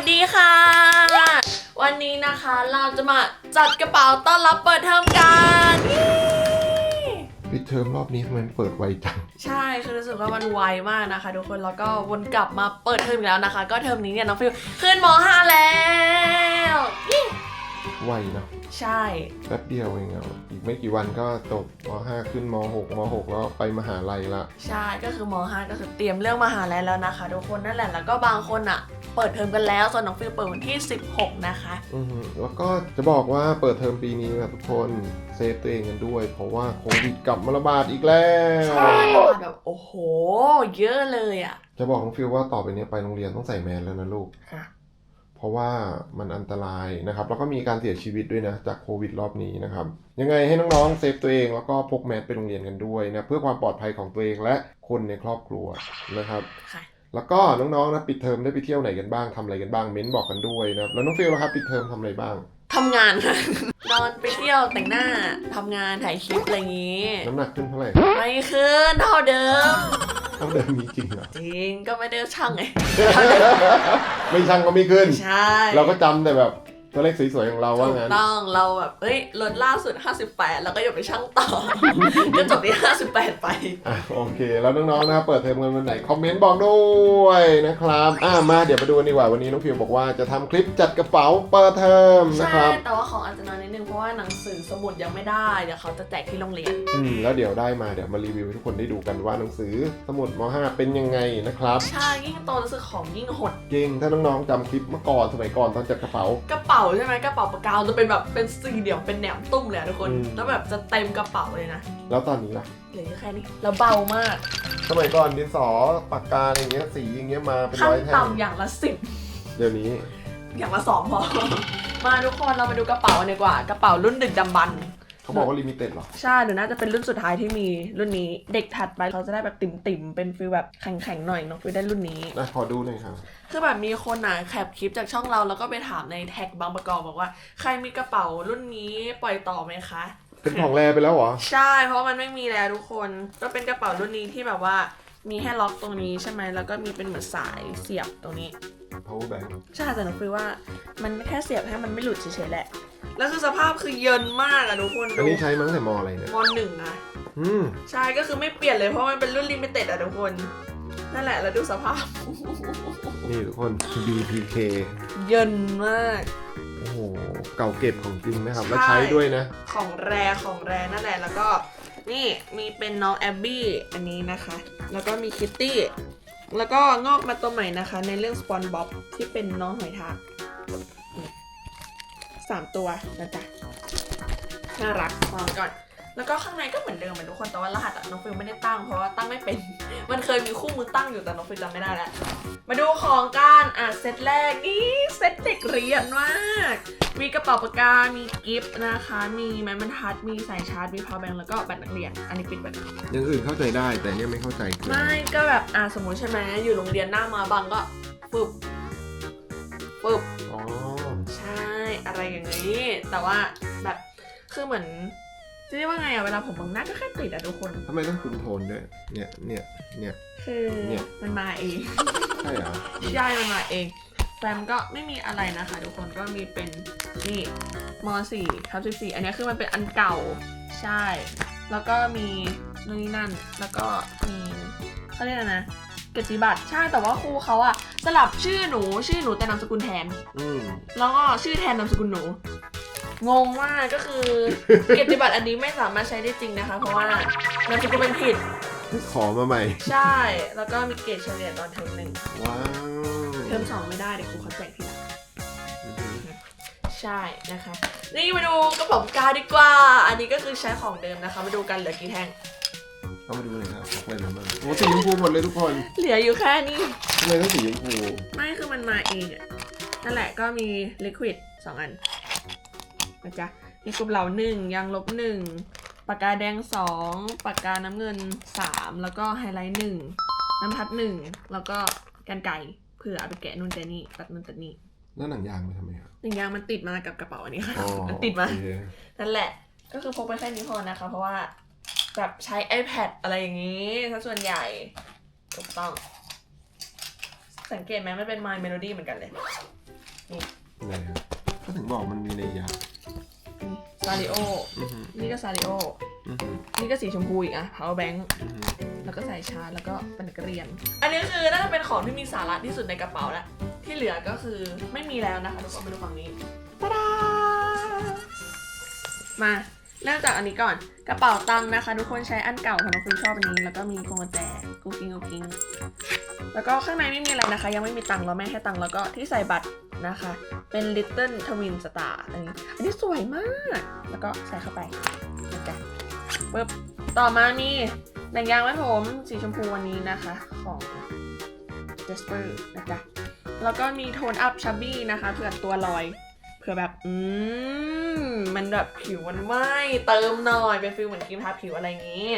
สดีค่ะ วันนี้นะคะเราจะมาจัดกระเป๋าต้อนรับเปิดเทอมกันปิดเทอมรอบนี้ทำไมมันเปิดไวจัง ใช่คือรู้สึกว่ามันไวมากนะคะ ทุกคนแล้วก็วนกลับมาเปิดเทอมอีกแล้วนะคะ ก็เทอมนี้เนี่ยน้องฟิวขึ้นม .5 แล้วยิ่งไว เนอะใช่แป๊บเดียวเองอะอีกไม่กี่วันก็จบม .5 ขึ้นม .6 ม .6 แล้วไปมหาลัยละ ใช่ก็คือม .5 ก็คือเตรียมเรื่องมหาลัยแล้วนะคะทุกคนนั่นแหละแล้วก็บางคนอะเปิดเทอมกันแล้วส่วนน้องฟิวเปิดวันที่ 16 นะคะอือหือแล้วก็จะบอกว่าเปิดเทอมปีนี้นะทุกคนเซฟตัวเองกันด้วย เพราะว่าโควิดกลับมาระบาดอีกแล้วใช่ระบาดแบบโอ้โห เยอะเลยอะจะบอกน้องฟิลว่าต่อไปเนี้ยไปโรงเรียนต้องใส่แมสแล้วนะลูกค่ะ เพราะว่ามันอันตรายนะครับ แล้วก็มีการเสียชีวิตด้วยนะจากโควิดรอบนี้นะครับ ยังไงให้น้องๆเซฟตัวเองแล้วก็พกแมสไปโรงเรียนกันด้วยนะเพื่อความปลอดภัยของตัวเองและคนในครอบครัวนะครับค่ะแล้วก็น้องๆนะปิดเทอมได้ไปเที่ยวไหนกันบ้างทำอะไรกันบ้างเม้นบอกกันด้วยนะครับแล้วน้องฟิลนะครับปิดเทอมทำอะไรบ้างทำงานค่ะนอนไปเที่ยวแต่งหน้าทำงานถ่ายคลิปอะไรอย่างงี้ น้ำหนักขึ้นเท่าไหร่ไม่ขึ้นเท่าเดิมเท่าเดิมมีจริงเหรอ จริงก็ไม่ได้ช่างไง ไม่ช่างก็ไม่ขึ้น ใช่ เราก็จำแต่แบบ ตัวเลขสวยๆของเราว่าถูกงั้น ต้องเราแบบเอ้ยลดล่าสุด 58 แล้วก็อย่าไปช่างต่อ ก็จบที่ 58 ไป อะโอเค แล้วน้องๆนะครับเปิดเทอมกันวันไหน คอมเมนต์บอกด้วยนะครับ อะมาเดี๋ยวมาดูกันดีกว่าวันนี้น้องฟิวบอกว่าจะทำคลิปจัดกระเป๋าเปิดเทอมนะใช่ ครับแต่ว่าของอาจจะน้อยนิดนึง เพราะว่าหนังสือสมุดยังไม่ได้ เดี๋ยวเขาจะแจกที่โรงเรียน อืมแล้วเดี๋ยวได้มาเดี๋ยวมารีวิวให้ทุกคนได้ดูกันว่าหนังสือสมุดม .5 เป็นยังไงนะครับ ใช่ ยิ่งโตรู้สึกของยิ่งหดเก่งถ้าน้องๆจำคลิปเมื่อก่อนสมัยก่อนตอนจัดกระเป๋ากระเป๋าใช่ไหมกระเป๋าปากกาจะเป็นแบบเป็นสี่เหลี่ยมเป็นแหนมตุ้มเลยอะทุกคน อืม แล้วแบบจะเต็มกระเป๋าเลยนะแล้วตอนนี้ล่ะเหลือแค่นี้แล้วเบามากสมัยก่อนดินสอปากกาอะไรอย่างเงี้ยสีอย่างเงี้ยมาเป็นขั้ร้นอยแท่งต่ำอย่างละสิบ เดี๋ยวนี้ อย่างละสองพอ มาทุกคนเรามาดูกระเป๋ากันดีกว่า กระเป๋ารุ่นดึกดำบรรพ์ เขาบอกว่าลิมิเต็ดหรอ ใช่เดี๋ยวน่าจะเป็นรุ่นสุดท้ายที่มีรุ่นนี้ เด็กถัดไปเขาจะได้แบบติ่มๆ เป็นฟีลแบบแข็งๆหน่อยน้องฟิวได้รุ่นนี้นะขอดูหน่อยครับ คือแบบมีคนอะแคปคลิปจากช่องเราแล้วก็ไปถามในแท็กบางประกอบบอกว่า ใครมีกระเป๋ารุ่นนี้ปล่อยต่อไหมคะ เป็นของแรไปแล้วเหรอ ใช่เพราะมันไม่มีแล้วทุกคนก็เป็นกระเป๋ารุ่นนี้ที่แบบว่ามีให้ล็อกตรงนี้ใช่ไหมแล้วก็มีเป็นเหมือนสายเสียบตรงนี้ power bank ใช่แต่หนูคิดว่ามันแค่เสียบให้มันไม่หลุดเฉยๆแหละ แล้วคือสภาพคือเยินมากอะทุกคนอันดูนี้ใช้มาตั้งแต่มอะไรเนี่ย มหนึ่งอะอืม ใช่ก็คือไม่เปลี่ยนเลยเพราะมันเป็นรุ่นลิมิเต็ดอะทุกคน นั่นแหละแล้วดูสภาพ นี่ทุกคน BPK เยินมาก โอ้โห เก่าเก็บของจริงนะครับใช่แล้วใช้ด้วยนะ ของแรของแรนั่นแหละแล้วก็นี่มีเป็นน้องแอบบี้อันนี้นะคะ แล้วก็มีคิตตี้แล้วก็งอกมาตัวใหม่นะคะ ในเรื่องสปอนบ๊อบที่เป็นน้องหอยทาก นี่สามตัวนะจ๊ะน่ารักวางก่อน แล้วก็ข้างในก็เหมือนเดิมเหมือนทุกคนแต่ว่ารหัสอะน้องฟิลไม่ได้ตั้งเพราะว่าตั้งไม่เป็น มันเคยมีคู่มือตั้งอยู่แต่น้องฟิลจำไม่ได้แล้วมาดูของกันอะเซตแรกนี่เซตเด็กเรียนมากมีกระเป๋าปากกา มีกิฟต์นะคะ มีไม้บรรทัด มีสายชาร์จ มีพาวแบงค์แล้วก็แบตนักเรียน อันนี้ปิดแบตอย่างอื่นเข้าใจได้แต่เนี่ยไม่เข้าใจคือไม่ก็แบบอะสมมติใช่ไหมอยู่โรงเรียนหน้ามาบังก็ปึ๊บปึ๊บอ๋อใช่ อะไรอย่างนี้ แต่ว่าแบบคือเหมือนจะเรียกว่าไงอะเวลาผมบังหน้าก็แค่ติดอะทุกคน ทำไมต้องคุมโทนด้วย เนี่ย เนี่ย เนี่ย คือเนี่ยมันมาเองใช่เหรอ ใช่มันมาเองแฟมก็ไม่มีอะไรนะคะ ทุกคนก็มีเป็นนี่ม4ทับ14อันนี้คือมันเป็นอันเก่าใช่ แล้วก็มีนู่นนี่นั่น แล้วก็มีเขาเรียกอะไรนะเกียรติบัตรใช่แต่ว่าครูเขาอะ สลับชื่อหนูชื่อหนูแต่นามสกุลแทน อืมแล้วก็ชื่อแทนนามสกุลหนู งงมากก็คือเกียรติบัตรอันนี้ไม่สามารถใช้ได้จริงนะคะ เพราะว่านามสกุลมันผิด ขอมาใหม่ ใช่ แล้วก็มีเกรดเฉลี่ยตอนเทอมหนึ่งว้าวเทอมสองไม่ได้เดี๋ยวครูเขาแจกทีหลังอือหือใช่นะคะ นี่มาดูกระเป๋าปากกาดีกว่า อันนี้ก็คือใช้ของเดิมนะคะ มาดูกันเหลือกี่แท่ง เอามาดูเลยครับของอะไรมาบ้างโอ้สีชมพูหมดเลยทุกคนเหลืออยู่แค่นี้ ทำไมต้องสีชมพูไม่คือมันมาเองอะนั่นแหละก็มีลิควิดสองอันนะจ๊ะมีกลุ่มเหลาหนึ่งยางลบหนึ่งปากกาแดงสองปากกาน้ำเงินสามแล้วก็ไฮไลท์หนึ่งน้ำพัดหนึ่งแล้วก็กันไก่เผื่อเอาไปแกะนู่นแกะนี่ตัดนู่นตัดนี่แล้วหนังยางไปทำไมครับหนึ่งอยางมันติดมากับกระเป๋าอันนี้ค่ะอ๋อมันติดมา โอเคนั่นแหละ ก็คือพกไปแค่นี้พอนะคะ เพราะว่า แบบใช้ iPad อะไรอย่างนี้ถ้าส่วนใหญ่ถูกต้อง สังเกตไหมมันเป็น My Melody เหมือนกันเลยไหนครับก็ถึงบอกมันมีในยาซาริโอ อือหือนี่ก็ซาริโอ อือหือนี่ก็สีชมพูอีกอะ power bank อือหือแล้วก็ใส่ชาร์จแล้วก็เป็นนักเรียน อันนี้คือน่าจะเป็นของที่มีสาระที่สุดในกระเป๋าแล้วที่เหลือก็คือไม่มีแล้วนะคะทุกคนมาดูฝั่งนี้ตาดามา เริ่มจากอันนี้ก่อนกระเป๋าตังค์นะคะ ทุกคนใช้อันเก่าค่ะน้องฟิลชอบอันนี้แล้วก็มีพวงกุญแจกุ๊กกิ้งกุ๊กกิ้งแล้วก็ข้างในไม่มีอะไรนะคะ ยังไม่มีตังค์เราไม่ให้ตังค์แล้วก็ที่ใส่บัตรนะคะ เป็น Little Twin Star อันนี้ อันนี้สวยมาก แล้วก็ใส่เข้าไปนะจ๊ะปึ๊บต่อมามีหนังยางไว้ผมสีชมพูวันนี้นะคะ ของ Jasper นะจ๊ะแล้วก็มีโทนอัพชับบี้นะคะเผื่อตัวลอย เผื่อแบบ อืม มันแบบผิวมันไหม้เติมหน่อยเป็นฟิลเหมือนครีมทาผิวอะไรอย่างนี้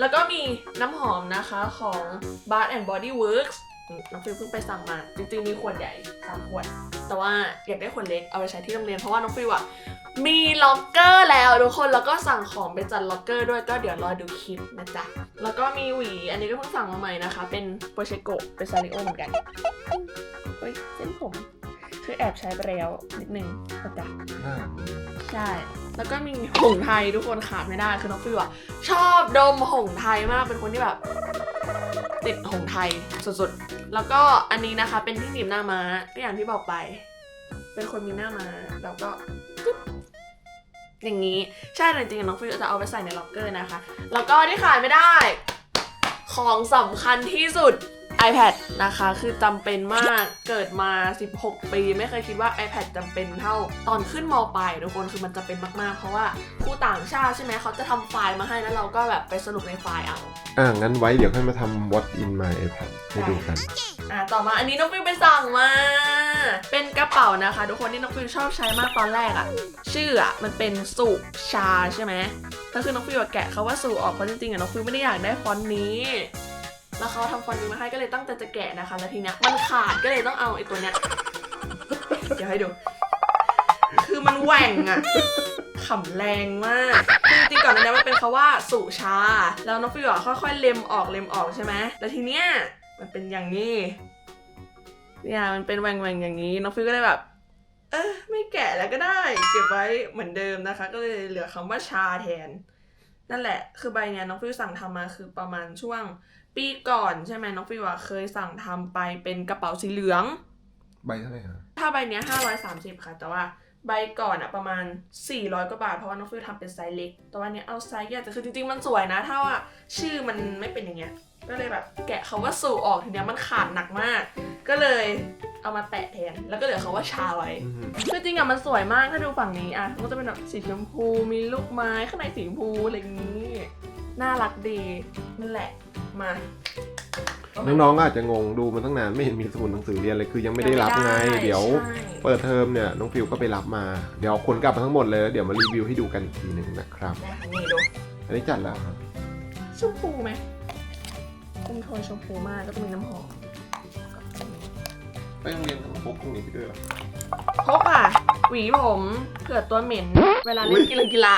แล้วก็มีน้ำหอมนะคะของ Bath and Body Works อืมน้องฟิลเพิ่งไปสั่งมา จริงๆ มีขวดใหญ่สามขวด แต่ว่าอยากได้ขวดเล็กเอาไปใช้ที่โรงเรียน เพราะว่าน้องฟิลอะมีล็อกเกอร์แล้วทุกคนแล้วก็สั่งของไปจัดล็อกเกอร์ด้วยก็เดี๋ยวรอดูคลิปนะจ๊ะ แล้วก็มีหวี อันนี้ก็เพิ่งสั่งมาใหม่นะคะ เป็นโปเชโกเป็นซาริโอเหมือนกันเฮ้ยเส้นผม คือแอบใช้ไปแล้วนิดนึงนะจ๊ะน่าใช่ แล้วก็มีหงส์ไทยทุกคนขาดไม่ได้คือน้องฟิวอะชอบดมหงส์ไทยมากเป็นคนที่แบบ ติดหงส์ไทยสุดๆ แล้วก็อันนี้นะคะเป็นที่หนีบหน้าม้าก็อย่างที่บอกไป เป็นคนมีหน้าม้าแล้วก็กึ๊บอย่างนี้ใช่แต่จริงๆน้องฟิวจะเอาไปใส่ในล็อกเกอร์นะคะ แล้วก็ที่ขาดไม่ได้ ของสำคัญที่สุด iPad นะคะคือจำเป็นมากเกิดมา 16 ปี ไม่เคยคิดว่า iPad จำเป็นเท่าตอนขึ้นมปลายทุกคนคือมันจะเป็นมากๆ เพราะว่าครูต่างชาติใช่ไหมเขาจะทำไฟล์มาให้แล้วเราก็แบบไปสรุปในไฟล์เอา อ่างั้นไว้เดี๋ยวค่อยมาทำ what in my iPad ให้ดูกัน อะต่อมาอันนี้น้องฟิวไปสั่งมา เป็นกระเป๋านะคะ ทุกคนที่น้องฟิวชอบใช้มากตอนแรกอะชื่ออะมันเป็นสุชาใช่ไหมแล้วคือน้องฟิวอะแกะเขาว่าสุออกเพราะจริงๆอะน้องฟิวไม่ได้อยากได้ฟอนต์นี้ แล้วเขาทำฟอนต์นี้มาให้ก็เลยตั้งใจจะแกะนะคะ แล้วทีเนี้ยมันขาดก็เลยต้องเอาไอ้ตัวเนี้ยเดี๋ยวให้ดู คือมันแหว่งอะขำแรงมากคือจริงๆก่อนหนานี้มันเป็นคาว่าสุชา แล้วน้องฟิวอะค่อยๆเล็มออกเล็มออกใช่ไหมแล้วทีเนี้ยมันเป็นอย่างนี้เนี่ยมันเป็นแหว่งๆอย่างนี้ น้องฟิวก็เลยแบบ เออไม่แกะแล้วก็ได้ เก็บไว้เหมือนเดิมนะคะ ก็เลยเหลือคำว่าชาแทน นั่นแหละ คือใบเนี้ยน้องฟิวสั่งทำมาคือประมาณช่วง ปีก่อนใช่ไหมน้องฟิวอะเคยสั่งทำไปเป็นกระเป๋าสีเหลือง ใบเท่าไหร่ครับถ้าใบเนี้ย530ค่ะ แต่ว่าใบก่อนอะประมาณ 400กว่าบาท เพราะว่าน้องฟิวทำเป็นไซส์เล็ก แต่ว่าเนี้ยเอาไซส์ใหญ่แต่คือจริงๆ มันสวยนะ ถ้าว่าชื่อมันไม่เป็นอย่างเงี้ย ก็เลยแบบแกะคาว่าสู่ออกทีเนี้ยมันขาดหนักมาก ก็เลยเอามาแปะแทน แล้วก็เหลือคาว่าชาไว้อือหือคือจริงอะมันสวยมากถ้าดูฝั่งนี้อะมันก็จะเป็นแบบสีชมพู มีลูกไม้ข้างในสีชมพูอะไรอย่างนี้ น่ารักดีนั่นแหละ มาน้องๆก็อาจจะงงดูมันตั้งนานไม่เห็นมีสมุดหนังสือเรียนเลยคือยังไม่ได้รับไง เดี๋ยวใช่เปิดเทอมเนี่ยน้องฟิวก็ไปรับมา เดี๋ยวขนกลับมาทั้งหมดเลยแล้วเดี๋ยวมารีวิวให้ดูกันอีกทีหนึ่งนะครับเนี่ยนี่ดูอันนี้จัดแล้วครับชมพูไหมคุมโทนชมพูมากก็จะมีน้ำหอมไปโรงเรียนต้องพกพวกนี้ไปด้วยเหรอพกอะ หวีผมเผื่อตัวเหม็น เวลาเล่นกีฬากีฬา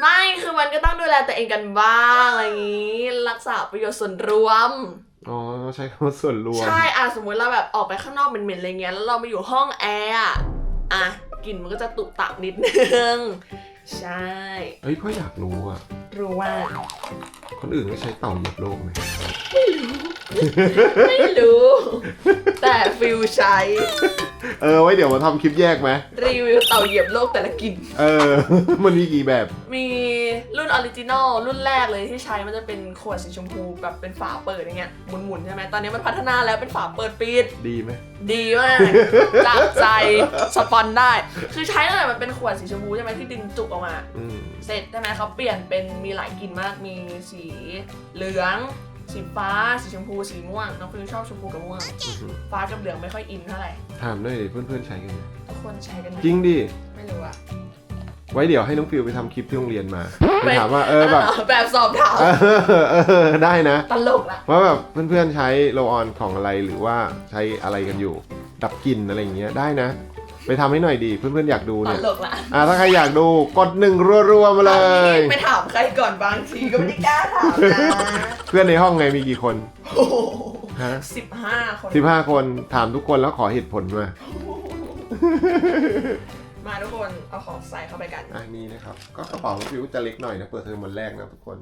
ไม่คือมันก็ต้องดูแลตัวเองกันบ้างอะไรอย่างนี้ รักษาประโยชน์ส่วนรวม อ๋อใช้คำว่าส่วนรวม ใช่อะสมมุติเราแบบออกไปข้างนอกเหม็นๆอะไรเงี้ยแล้วเรามาอยู่ห้องแอร์อะอะกลิ่นมันก็จะตุตับนิดนึง ใช่เฮ้ยพ่ออยากรู้อะ รู้ว่า คนอื่นก็ใช้เต่าเหยียบโลกไหม ไม่รู้ แต่ฟิลใช้เออไว้เดี๋ยวมาทำคลิปแยกไหมรีวิวเต่าเหยียบโลกแต่ละกลิ่น เออ มันมีกี่แบบ มีรุ่นออริจินอลรุ่นแรกเลยที่ใช้มันจะเป็นขวดสีชมพูแบบเป็นฝาเปิดอย่างเงี้ยหมุนๆใช่ไหมตอนนี้มันพัฒนาแล้วเป็นฝาเปิดปิด ดีไหม ดีมาก จากใจสปอนได้ คือใช้ตั้งแต่มันเป็นขวดสีชมพูใช่ไหมที่ดึงจุกออกมา อืม เสร็จใช่ไหมเขาเปลี่ยนเป็นมีหลายกลิ่นมาก มีสีเหลือง สีฟ้า สีชมพู สีม่วง น้องฟิวชอบชมพูกับม่วง อื้อหือฟ้ากับเหลืองไม่ค่อยอินเท่าไหร่ ถามด้วยดิเพื่อนๆใช้กันไหมทุกคนใช้กันไหมจริงดิ ไม่รู้อะไว้เดี๋ยวให้น้องฟิวไปทำคลิปที่โรงเรียนมาไปถามว่าเออแบบแบบสอบถาม เออเออได้นะ ตลกละว่าแบบเพื่อนๆใช้โลออนของอะไรหรือว่าใช้อะไรกันอยู่ ดับกลิ่นอะไรอย่างเงี้ยได้นะ ไปทำให้หน่อยดีเพื่อนๆอยากดูตเนี่ย ลกละอะถ้าใครอยากดูกดหนึ่งรัวๆมาเลย ไปถามใครก่อนบางทีก็ไม่ได้กล้าถามนะเพื่อนในห้องไงมีกี่คนโอ้โหฮะสิบห้าคน สิบห้าคนถามทุกคนแล้วขอเหตุผลมามาทุกคนเอาของใส่เข้าไปกันอะนี่นะครับ ก็กระเป๋าฟิวจะเล็กหน่อยนะเปิดเทอมวันแรกนะทุกคน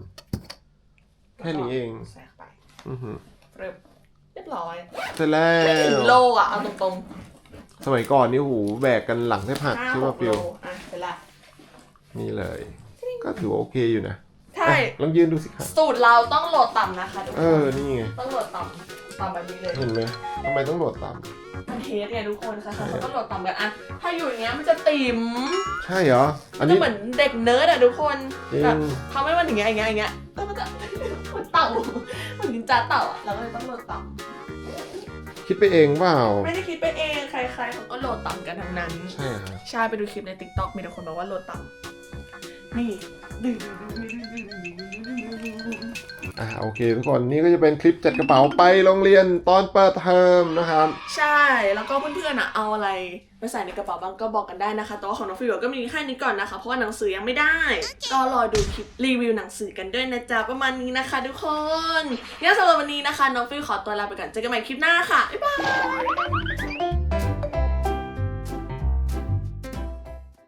แค่นี้เอง ใส่เข้าไปอือหือเรียบเรียบร้อยเสร็จแล้ไม่ถึงโลวอะเอาตรงส มัยก่อนนี่หูแบกกันหลังแทบหักๆห้าใช่หป่ะกฟิโลวอะเสร็จละนี่เลย ก็ถือว่าโอเคอยู่นะใช่อะลองยืนดูสิครับสูตรเราต้องโหลดต่ำนะคะทุกคเอนอนี่ไงต้องโหลดต่ำต่ำแบบนี้เลยเห็นไหมทำไมต้องโหลดตามมันเทสไงทุกคนค่ะเขาต้องโหลดต่ำกันอะถ้าอยู่อย่างเงี้ยมันจะติ่มใช่เหรออันก็นี้เหมือนเด็กเนิร์ดอะทุกคนจริงแบบทำให้มันอย่างเงี้ยอย่างเงี้ยอย่างเงี้ยแล้วมันจะเหมือนเต่าเหมือนนินจาเต่าอะเราก็เลยต้องโหลดต่ คิดไปเองเปล่าำไม่ได้คิดไปเองใครๆเขาก็โหลดต่ำกันทั้งนั้น ใช่ฮะใช่ไปดูคลิปใน t ิ k t o k มีแต่คนบอกว่าโหลดต่ำนี่ดึง อะโอเค ทุกคนนี่ก็จะเป็นคลิปจัดกระเป๋าไปโรงเรียนตอนเปิดเทอมนะครับ ใช่แล้วก็เพื่อนๆอะเอาอะไรไปใส่ในกระเป๋าบ้างก็บอกกันได้นะคะแต่ว่าของน้องฟิวก็มีแค่นี้ก่อนนะคะ เพราะว่าหนังสือยังไม่ได้ ก็รอดูคลิปรีวิวหนังสือกันด้วยนะจ๊ะประมาณนี้นะคะ ทุกคนงั้นสำหรับวันนี้นะคะน้องฟิวขอตัวลาไปก่อนเจอกันใหม่คลิปหน้าค่ะบ๊ายบาย